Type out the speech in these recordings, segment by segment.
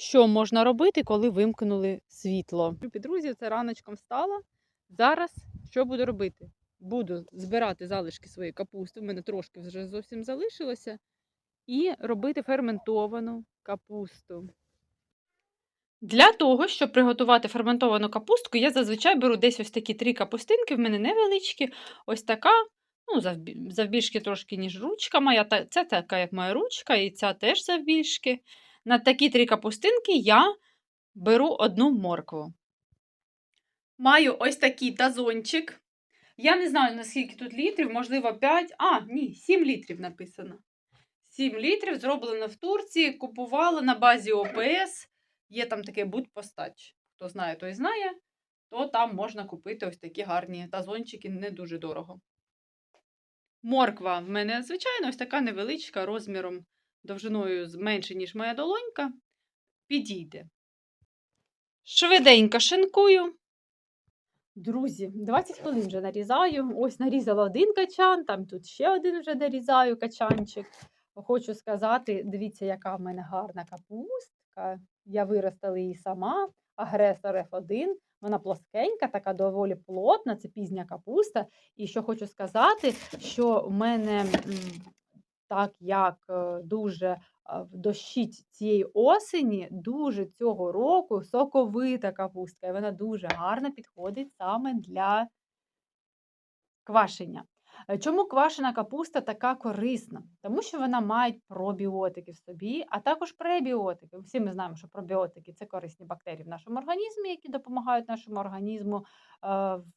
що можна робити, коли вимкнули світло. Друзі, це раночком встала. Зараз що буду робити? Буду збирати залишки своєї капусти. У мене трошки вже зовсім залишилося. І робити ферментовану капусту. Для того, щоб приготувати ферментовану капустку, я зазвичай беру десь ось такі три капустинки, в мене невеличкі, ось така, ну, завбільшки трошки, ніж ручка моя. Це така, як моя ручка, і ця теж завбільшки. На такі три капустинки я беру одну моркву. Маю ось такий тазончик. Я не знаю, наскільки тут літрів, можливо, 5, а, ні, 7 літрів написано. 7 літрів зроблено в Турції, купувала на базі ОПС. Є там таке будь-постач. Хто знає, той знає, то там можна купити ось такі гарні тазончики не дуже дорого. Морква в мене, звичайно, ось така невеличка, розміром довжиною менше, ніж моя долонька. Підійде. Швиденько шинкую. Друзі, 20 хвилин вже нарізаю. Ось нарізала один качан, там тут ще один вже нарізаю качанчик. Хочу сказати, дивіться, яка в мене гарна капустка. Я виростила її сама. Агресор F1. Вона плоскенька, така доволі плотна, це пізня капуста. І що хочу сказати, що в мене, так як е, дуже в дощить цієї осені, дуже цього року соковита капустка. І вона дуже гарно підходить саме для квашення. Е, Чому квашена капуста така корисна? Тому що вона має пробіотики в собі, а також пребіотики. Всі ми знаємо, що пробіотики це корисні бактерії в нашому організмі, які допомагають нашому організму е,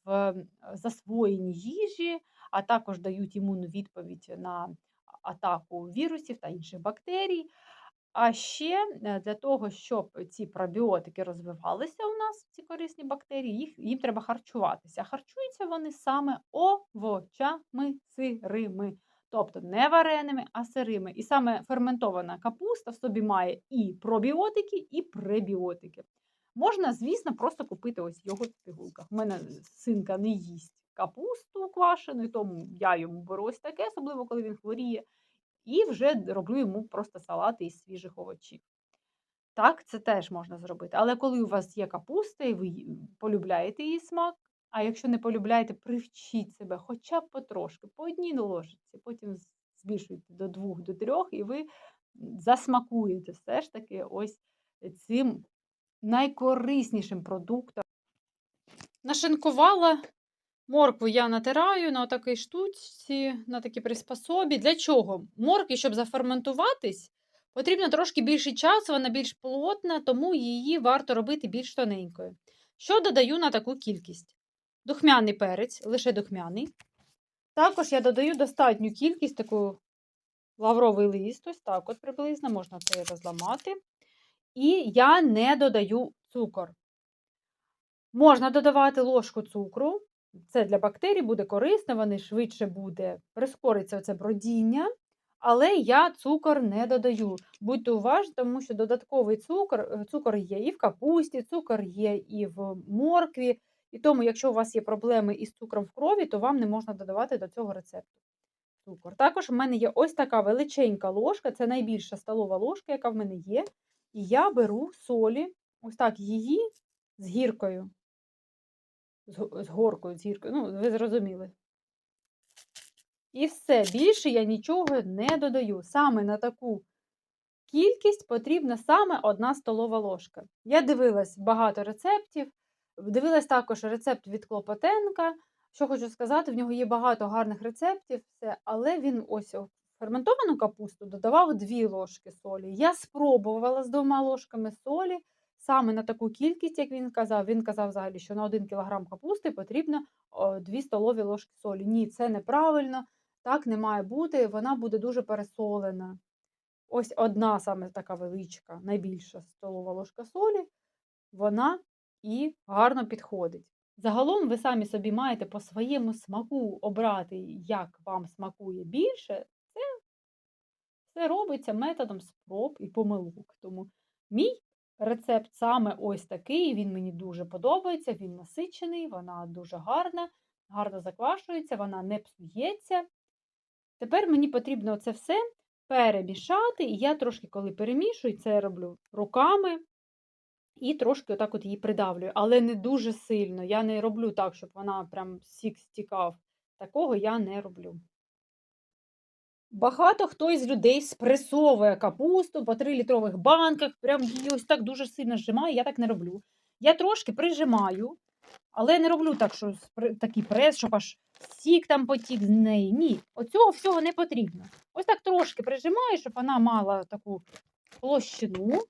в засвоєнні їжі, а також дають імунну відповідь на атаку вірусів та інших бактерій. А ще е, для того, щоб ці пробіотики розвивалися у нас, ці корисні бактерії, їх, їм треба харчуватися. Харчуються вони саме овочами сирими, тобто не вареними, а сирими. І саме ферментована капуста в собі має і пробіотики, і пребіотики. Можна, звісно, просто купити ось йогурт в пігулках. У мене синка не їсть капусту квашену, і тому я йому беру ось таке, особливо коли він хворіє. І вже роблю йому просто салати із свіжих овочів. Так, це теж можна зробити. Але коли у вас є капуста і ви полюбляєте її смак, а якщо не полюбляєте, привчіть себе хоча б потрошки, по одній ложці, потім збільшуйте до двох, до трьох, і ви засмакуєте все ж таки ось цим найкориснішим продуктом. Нашинкувала Моркву я натираю на такій штучці, на такій приспособі. Для чого? Моркві, щоб заферментуватись, потрібно трошки більший час, вона більш плотна, тому її варто робити більш тоненькою. Що додаю на таку кількість? Духмяний перець, лише духмяний. Також я додаю достатню кількість таку лавровий лист, ось так от приблизно, можна це розламати. І я не додаю цукор. Можна додавати ложку цукру. Це для бактерій буде корисно, вони швидше буде прискориться це бродіння, але я цукор не додаю. Будьте уважні, тому що додатковий цукор, е, цукор є і в капусті, цукор є і в моркві. І тому, якщо у вас є проблеми із цукром в крові, то вам не можна додавати до цього рецепту цукор. Також в мене є ось така величенька ложка, це найбільша столова ложка, яка в мене є. І я беру солі, ось так її з гіркою з горкою, з гіркою. Ну, ви зрозуміли. І все, більше я нічого не додаю. Саме на таку кількість потрібна саме одна столова ложка. Я дивилась багато рецептів, дивилась також рецепт від Клопотенка. Що хочу сказати, в нього є багато гарних рецептів, але він ось ферментовану капусту додавав дві ложки солі. Я спробувала з двома ложками солі саме на таку кількість, як він казав. Він казав взагалі, що на 1 кг капусти потрібно 2 столові ложки солі. Ні, це неправильно, так не має бути, вона буде дуже пересолена. Ось одна саме така величка, найбільша столова ложка солі, вона і гарно підходить. Загалом ви самі собі маєте по своєму смаку обрати, як вам смакує більше. Це, це робиться методом спроб і помилок. Тому мій рецепт саме ось такий. Він мені дуже подобається, він насичений, вона дуже гарна, гарно заквашується, вона не псується. Тепер мені потрібно це все перемішати, і я трошки, коли перемішую, це роблю руками, і трошки отак от її придавлюю, але не дуже сильно. Я не роблю так, щоб вона прям сік стікав. Такого я не роблю. Багато хто із людей спресовує капусту по 3 літрових банках, прям її ось так дуже сильно зжимає, я так не роблю. Я трошки прижимаю, але не роблю так, що такий прес, щоб аж сік там потік з неї. Ні, оцього всього не потрібно. Ось так трошки прижимаю, щоб вона мала таку площину.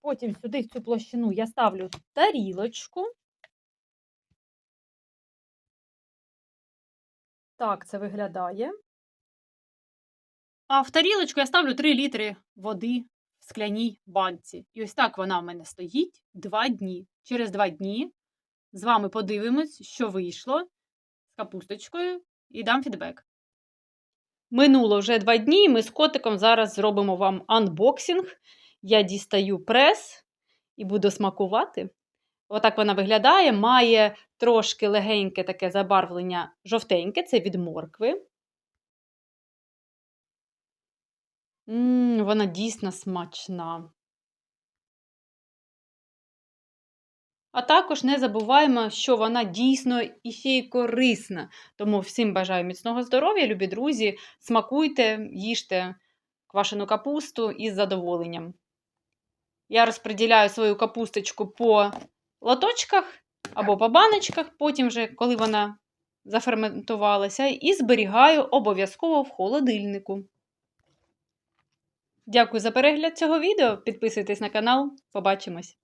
Потім сюди в цю площину я ставлю тарілочку. Так це виглядає. А в тарілочку я ставлю 3 літри води в скляній банці. І ось так вона в мене стоїть 2 дні. Через 2 дні з вами подивимось, що вийшло з капусточкою, і дам фідбек. Минуло вже 2 дні, і ми з котиком зараз зробимо вам анбоксинг. Я дістаю прес і буду смакувати. Отак вона виглядає, має трошки легеньке таке забарвлення жовтеньке, це від моркви. М, вона дійсно смачна. А також не забуваємо, що вона дійсно і ще й корисна. Тому всім бажаю міцного здоров'я, любі друзі. Смакуйте, їжте квашену капусту із задоволенням. Я розподіляю свою капусточку по лоточках або по баночках, потім вже, коли вона заферментувалася, і зберігаю обов'язково в холодильнику. Дякую за перегляд цього відео. Підписуйтесь на канал. Побачимось!